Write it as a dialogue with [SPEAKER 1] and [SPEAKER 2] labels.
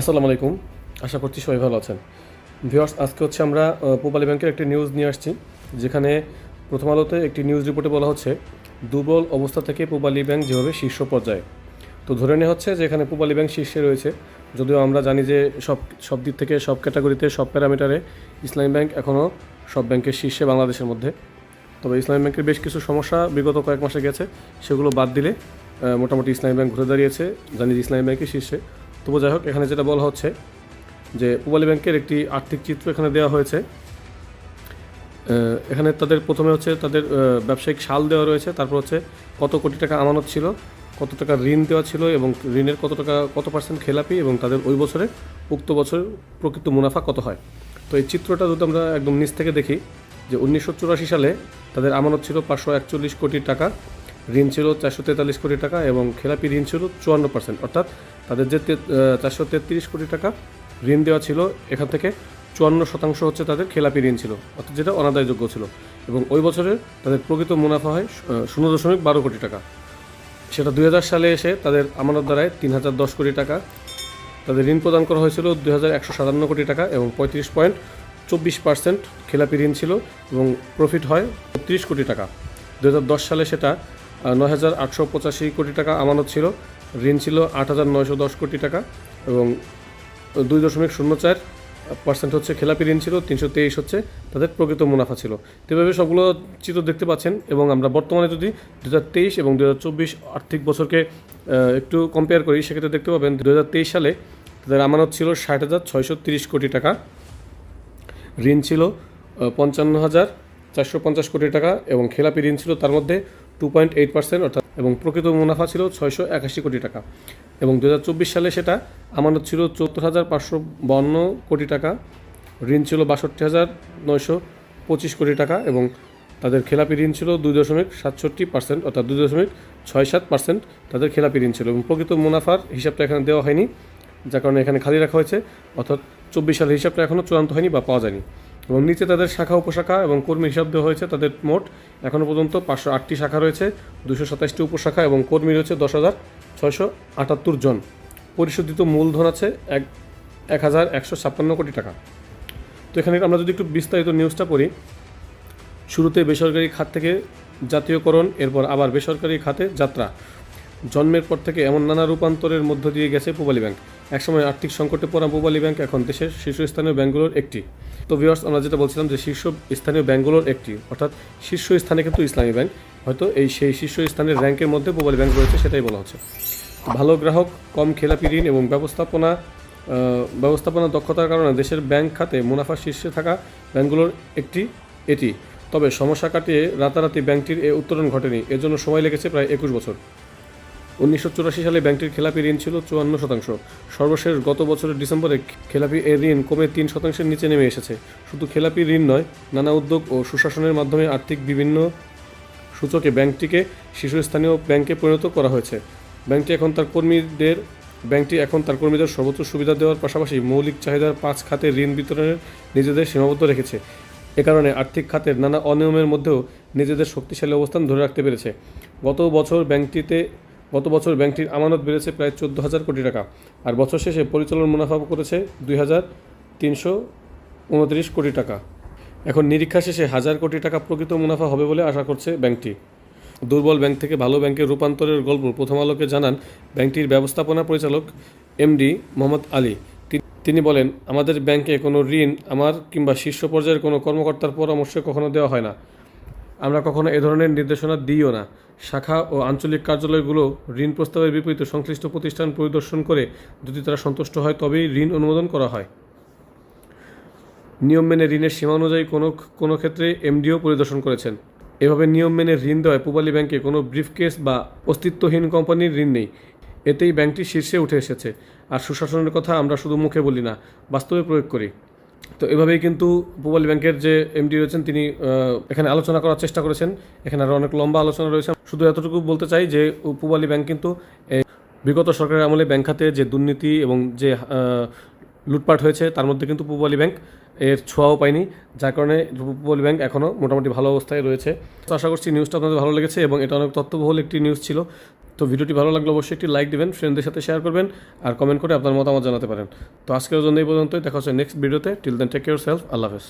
[SPEAKER 1] আসসালামু আলাইকুম। আশা করছি সবাই ভালো আছেন। ভিউয়ার্স, আজকে হচ্ছে আমরা পূবালী ব্যাংকের একটি নিউজ নিয়ে আসছি, যেখানে প্রথম আলোতে একটি নিউজ রিপোর্টে বলা হচ্ছে, দুর্বল অবস্থা থেকে পূবালী ব্যাংক যেভাবে শীর্ষ পর্যায়ে। তো ধরে নেওয়া হচ্ছে যে এখানে পূবালী ব্যাংক শীর্ষে রয়েছে, যদিও আমরা জানি যে সব সব দিক থেকে, সব ক্যাটাগরিতে, সব প্যারামিটারে ইসলামী ব্যাংক এখনও সব ব্যাংকের শীর্ষে বাংলাদেশের মধ্যে। তবে ইসলামী ব্যাংকের বেশ কিছু সমস্যা বিগত কয়েক মাসে গেছে, সেগুলো বাদ দিলে মোটামুটি ইসলামী ব্যাংক ঘুরে দাঁড়িয়েছে, জানি যে ইসলামী ব্যাংকের শীর্ষে। তবু যাই হোক, এখানে যেটা বলা হচ্ছে যে পূবালী ব্যাংকের একটি আর্থিক চিত্র এখানে দেওয়া হয়েছে। এখানে তাদের প্রথমে হচ্ছে তাদের ব্যবসায়িক সাল দেওয়া রয়েছে, তারপর হচ্ছে কত কোটি টাকা আমানত ছিল, কত টাকা ঋণ দেওয়া ছিল এবং ঋণের কত টাকা, কত পার্সেন্ট খেলাপি এবং তাদের ওই বছরে উক্ত বছর প্রকৃত মুনাফা কত হয়। তো এই চিত্রটা যদি আমরা একদম নিচ থেকে দেখি, যে উনিশশো চুরাশি সালে তাদের আমানত ছিল পাঁচশো একচল্লিশ কোটি টাকা ঋণ ছিল চারশো তেতাল্লিশ কোটি টাকা এবং খেলাপি ঋণ ছিল চুয়ান্ন পার্সেন্ট অর্থাৎ তাদের যে চারশো তেত্রিশ কোটি টাকা ঋণ দেওয়া ছিল, এখান থেকে চুয়ান্ন শতাংশ হচ্ছে তাদের খেলাপি ঋণ ছিল, অর্থাৎ যেটা অনাদায়যোগ্য ছিল। এবং ওই বছরে তাদের প্রকৃত মুনাফা হয় শূন্য দশমিক বারো কোটি টাকা। সেটা দু হাজার সালে এসে তাদের আমানত দ্বারায় তিন হাজার দশ কোটি টাকা, তাদের ঋণ প্রদান করা হয়েছিল দুই হাজার একশো সাতান্ন কোটি টাকা এবং পঁয়ত্রিশ পয়েন্ট চব্বিশ পার্সেন্ট খেলাপি ঋণ ছিল এবং প্রফিট হয় বত্রিশ কোটি টাকা। দু হাজার দশ সালে সেটা নয় হাজার আটশো পঁচাশি কোটি টাকা আমানত ছিল। ঋণ ছিল আট হাজার নয়শো দশ কোটি টাকা এবং দুই দশমিক শূন্য চার পার্সেন্ট হচ্ছে খেলাপি ঋণ ছিল, তিনশো তেইশ হচ্ছে তাদের প্রকৃত মুনাফা ছিল। এভাবে সবগুলো চিত্র দেখতে পাচ্ছেন এবং আমরা বর্তমানে যদি দু হাজার তেইশ এবং দু হাজার চব্বিশ আর্থিক বছরকে একটু কম্পেয়ার করি, সেক্ষেত্রে দেখতে পাবেন দু হাজার তেইশ সালে তাদের আমানত ছিল ষাট হাজার ছয়শো তিরিশ কোটি টাকা। ঋণ ছিল পঞ্চান্ন হাজার চারশো পঞ্চাশ কোটি টাকা এবং খেলাপি ঋণ ছিল তার মধ্যে টু পয়েন্ট এইট পার্সেন্ট অর্থাৎ, এবং প্রকৃত মুনাফা ছিল ছয়শো একাশি কোটি টাকা। এবং দু হাজার চব্বিশ সালে সেটা আমানত ছিল চৌত্তর হাজার পাঁচশো বান্ন কোটি টাকা, ঋণ ছিল বাষট্টি হাজার নয়শো পঁচিশ কোটি টাকা, এবং তাদের খেলাপি ঋণ ছিল দুই দশমিক সাতষট্টি পার্সেন্ট অর্থাৎ দুই দশমিক ছয় সাত পার্সেন্ট তাদের খেলাপি ঋণ ছিল। এবং প্রকৃত মুনাফার হিসাবটা এখানে দেওয়া হয়নি, যার কারণে এখানে খালি রাখা হয়েছে, অর্থাৎ চব্বিশ সালের হিসাবটা এখনও চূড়ান্ত হয়নি বা পাওয়া যায়নি। এবং নিচে তাদের শাখা, উপশাখা এবং কর্মী হিসাব দেওয়া হয়েছে, তাদের মোট এখনও পর্যন্ত পাঁচশো আটটি শাখা রয়েছে, দুশো সাতাশটি উপশাখা এবং কর্মী রয়েছে দশ হাজার ছয়শো আটাত্তর জন। পরিশোধিত মূলধন আছে এক এক হাজার একশো ছাপ্পান্ন কোটি টাকা। তো এখানে আমরা যদি একটু বিস্তারিত নিউজটা পড়ি, শুরুতে বেসরকারি খাত থেকে জাতীয়করণ, এরপর আবার বেসরকারি খাতে যাত্রা। জন্মের পর থেকে এমন নানা রূপান্তরের মধ্য দিয়ে গেছে পূবালী ব্যাংক। একসময় আর্থিক সংকটে পড়া পূবালী ব্যাংক এখন দেশের শীর্ষস্থানীয় ব্যাংকগুলোর একটি। তো ভিউয়ার্স আমরা যেটা বলছিলাম যে শীর্ষ স্থানীয় ব্যাংকগুলোর একটি, অর্থাৎ শীর্ষ স্থানে কিন্তু ইসলামী ব্যাংক। হয়তো এই সেই শীর্ষ স্থানের র্যাঙ্কের মধ্যে পূবালী ব্যাংক রয়েছে সেটাই বলা হচ্ছে। ভালো গ্রাহক, কম খেলাপি ঋণ এবং ব্যবস্থাপনা ব্যবস্থাপনা দক্ষতার কারণে দেশের ব্যাংক খাতে মুনাফা শীর্ষে থাকা ব্যাংকগুলোর একটি, এটি। তবে সমস্যা কাটিয়ে রাতারাতি ব্যাংকটির এ উত্তরণ ঘটেনি। এজন্য সময় লেগেছে প্রায় একুশ বছর। উনিশশো চুরাশি সালে ব্যাংকটির খেলাপি ঋণ ছিল চুয়ান্ন শতাংশ। সর্বশেষ গত বছরের ডিসেম্বরে খেলাপি এ ঋণ কমে তিন শতাংশের নিচে নেমে এসেছে। শুধু খেলাপি ঋণ নয়, নানা উদ্যোগ ও সুশাসনের মাধ্যমে আর্থিক বিভিন্ন সূচকে ব্যাংকটিকে শীর্ষস্থানীয় ব্যাংকে পরিণত করা হয়েছে। ব্যাংকটি এখন তার কর্মীদের, ব্যাংকটি এখন তার কর্মীদের সর্বোচ্চ সুবিধা দেওয়ার পাশাপাশি মৌলিক চাহিদার পাঁচ খাতে ঋণ বিতরণের নিজেদের সীমাবদ্ধ রেখেছে। এ কারণে আর্থিক খাতের নানা অনিয়মের মধ্যেও নিজেদের শক্তিশালী অবস্থান ধরে রাখতে পেরেছে। গত বছর ব্যাংকটিতে গত বছর ব্যাংকটির আমানত বেড়েছে প্রায় চোদ্দ হাজার কোটি টাকা, আর বছর শেষে পরিচালন মুনাফা করেছে দুই হাজার তিনশো উনত্রিশ কোটি টাকা। এখন নিরীক্ষা শেষে হাজার কোটি টাকা প্রকৃত মুনাফা হবে বলে আশা করছে ব্যাংকটি। দুর্বল ব্যাংক থেকে ভালো ব্যাংকে রূপান্তরের গল্প প্রথম আলোকে জানান ব্যাংকটির ব্যবস্থাপনা পরিচালক এমডি মোহাম্মদ আলী। তিনি বলেন, আমাদের ব্যাংকে কোনো ঋণ, আমার কিংবা শীর্ষ পর্যায়ের কোনো কর্মকর্তার পরামর্শে কখনো দেওয়া হয় না। আমরা কখনো এ ধরনের নির্দেশনা দিইও না। শাখা ও আঞ্চলিক কার্যালয়গুলো ঋণ প্রস্তাবের বিপরীতে সংশ্লিষ্ট প্রতিষ্ঠান পরিদর্শন করে যদি তারা সন্তুষ্ট হয়, তবেই ঋণ অনুমোদন করা হয়। নিয়ম মেনে ঋণের সীমা অনুযায়ী কোনো কোনো ক্ষেত্রে এমডিও পরিদর্শন করেছেন। এভাবে নিয়ম মেনে ঋণ দেওয়ায় পূবালী ব্যাংকে কোনো ব্রিফকেস বা অস্তিত্বহীন কোম্পানির ঋণ নেই। এতেই ব্যাংকটি শীর্ষে উঠে এসেছে। আর সুশাসনের কথা আমরা শুধু মুখে বলি না, বাস্তবে প্রয়োগ করি। তো এভাবেই কিন্তু পূবালী ব্যাংকের যে এমডি রয়েছেন, তিনি এখানে আলোচনা করার চেষ্টা করেছেন। এখানে আরও অনেক লম্বা আলোচনা রয়েছে। শুধু এতটুকু বলতে চাই যে পূবালী ব্যাংক কিন্তু বিগত সরকারের আমলে ব্যাংক খাতে যে দুর্নীতি এবং যে লুটপাট হয়েছে, তার মধ্যে কিন্তু পূবালী ব্যাংক এর ছোঁয়াও পাইনি, যার কারণে রূপবল ব্যাংক এখনও মোটামুটি ভালো অবস্থায় রয়েছে। তো আশা করছি নিউজটা আপনাদের ভালো লেগেছে এবং এটা অনেক তথ্যবহুল একটি নিউজ ছিল। তো ভিডিওটি ভালো লাগলে অবশ্যই একটি লাইক দেবেন ফ্রেন্ডদের সাথে শেয়ার করবেন আর কমেন্ট করে আপনার মতামত জানাতে পারেন। তো আজকের জন্য এই পর্যন্তই, দেখা হচ্ছে নেক্সট ভিডিওতে till then take care self আল্লাহ হাফেজ।